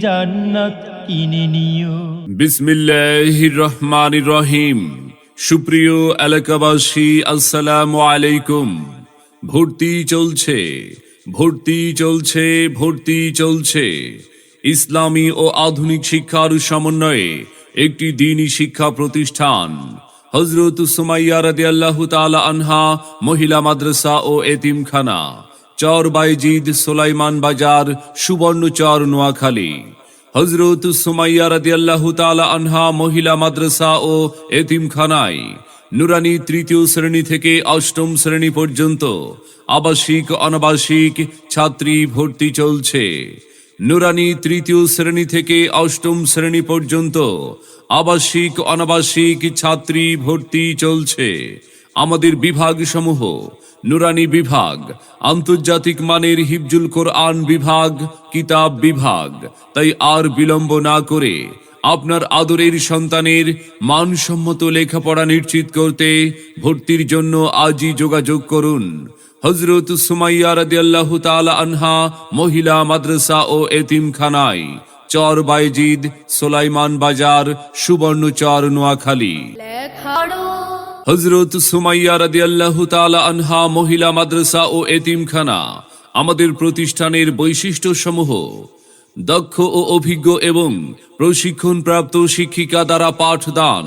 জান্নাত রহিম সুপ্রিয় এলাকাবাসী, আসসালামু আলাইকুম। ভর্তি চলছে ভর্তি চলছে ভর্তি চলছে। ইসলামী ও আধুনিক শিক্ষার সমন্বয়ে একটি দিনী শিক্ষা প্রতিষ্ঠান হজরত সুমাইয়া রাদিয়াল্লাহু তাআলা আনহা, মহিলা মাদ্রাসা ও এতিমখানা। চর বাইজিদ সোলাইমান বাজার, সুবর্ণচর নোয়াখালী। হজরত সুমাইয়া রাদিয়াল্লাহু তাআলা আনহা মহিলা মাদ্রাসা ও এতিমখানায়। নুরানি তৃতীয় শ্রেণি থেকে অষ্টম শ্রেণি পর্যন্ত আবাসিক, অনাবাসিক ছাত্রী ভর্তি চলছে। নুরানি তৃতীয় শ্রেণি থেকে অষ্টম শ্রেণি পর্যন্ত আবাসিক, অনাবাসিক ছাত্রী ভর্তি চলছে। আমাদের বিভাগ সমূহ নুরানি বিভাগ, আন্তর্জাতিক মানের হিফজুল কোরআন বিভাগ, কিতাব বিভাগ। তাই আর বিলম্ব না করে আপনার আদরের সন্তানের মানসম্মত লেখাপড়া নিশ্চিত করতে ভর্তির জন্য আজই যোগাযোগ করুন। হজরত সুমাইয়া রাদিয়াল্লাহু তাআলা আনহা মহিলা মাদ্রাসা ও এতিমখানায়, চর বাইজিদ সোলাইমান বাজার, সুবর্ণচর নোয়াখালী। হজরত সুমাইয়া রাদিয়াল্লাহু তাআলা আনহা মহিলা মাদ্রাসা ও এতিমখানা, আমাদের প্রতিষ্ঠানের বৈশিষ্ট্য সমূহ দক্ষ ও অভিজ্ঞ এবং প্রশিক্ষণপ্রাপ্ত শিক্ষিকা দ্বারা পাঠদান,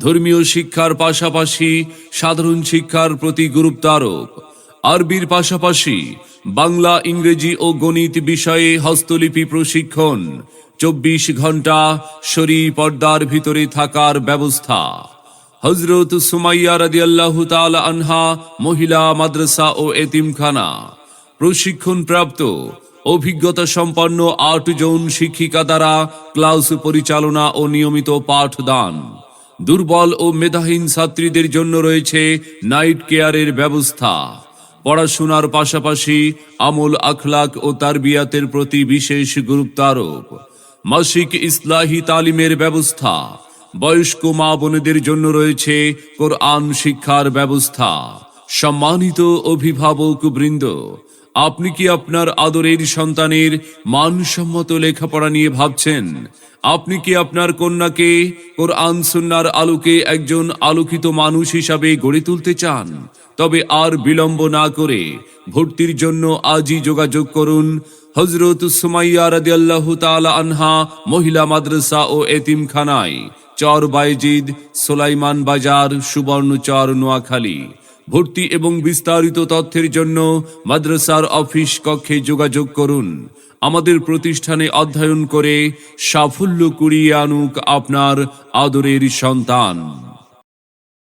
ধর্মীয় শিক্ষার পাশাপাশি সাধারণ শিক্ষার প্রতি গুরুত্ব আরোপ আরবির পাশাপাশি বাংলা, ইংরেজি ও গণিত বিষয়ে হস্তলিপি প্রশিক্ষণ, চব্বিশ ঘণ্টা শরী পর্দার ভিতরে থাকার ব্যবস্থা। হজরত সুমাইয়া রাদিয়াল্লাহু তাআলা আনহা, মহিলা, মাদ্রাসা ও এতিমখানা। প্রশিক্ষণ প্রাপ্ত অভিজ্ঞতা সম্পন্ন আট জন শিক্ষিকা দ্বারা ক্লাস পরিচালনা ও নিয়মিত পাঠদান। দুর্বল ও মেধাহীন ছাত্রীদের জন্য রয়েছে নাইট কেয়ারের ব্যবস্থা। পড়াশোনার পাশাপাশি আমল আখলাক ও তারবিয়াতের প্রতি বিশেষ গুরুত্ব আরোপ মাসিক ইসলাহি তালিমের ব্যবস্থা। বয়স্ক মা বোনেদের জন্য রয়েছে কোরআন শিক্ষার ব্যবস্থা। সম্মানিত অভিভাবক বৃন্দ, আপনি কি আপনার আদরের সন্তানের মানসম্মত লেখাপড়া নিয়ে ভাবছেন? আপনি কি আপনার কন্যাকে কোরআন সুন্নার আলোকে একজন আলোকিত মানুষ হিসাবে গড়ে তুলতে চান? তবে আর বিলম্ব না করে ভর্তির জন্য আজই যোগাযোগ করুন হজরত সুমাইয়া রাদিয়াল্লাহু তাআলা আনহা, মহিলা মাদ্রাসা ও এতিমখানায়। চর বাইজিদ, সোলাইমান বাজার সুবর্ণচর নোয়াখালী। ভর্তি এবং বিস্তারিত তথ্যের জন্য মাদ্রাসার অফিস কক্ষে যোগাযোগ করুন। আমাদের প্রতিষ্ঠানে অধ্যয়ন করে সাফল্য কুড়িয়ে আনুক আপনার আদরের সন্তান।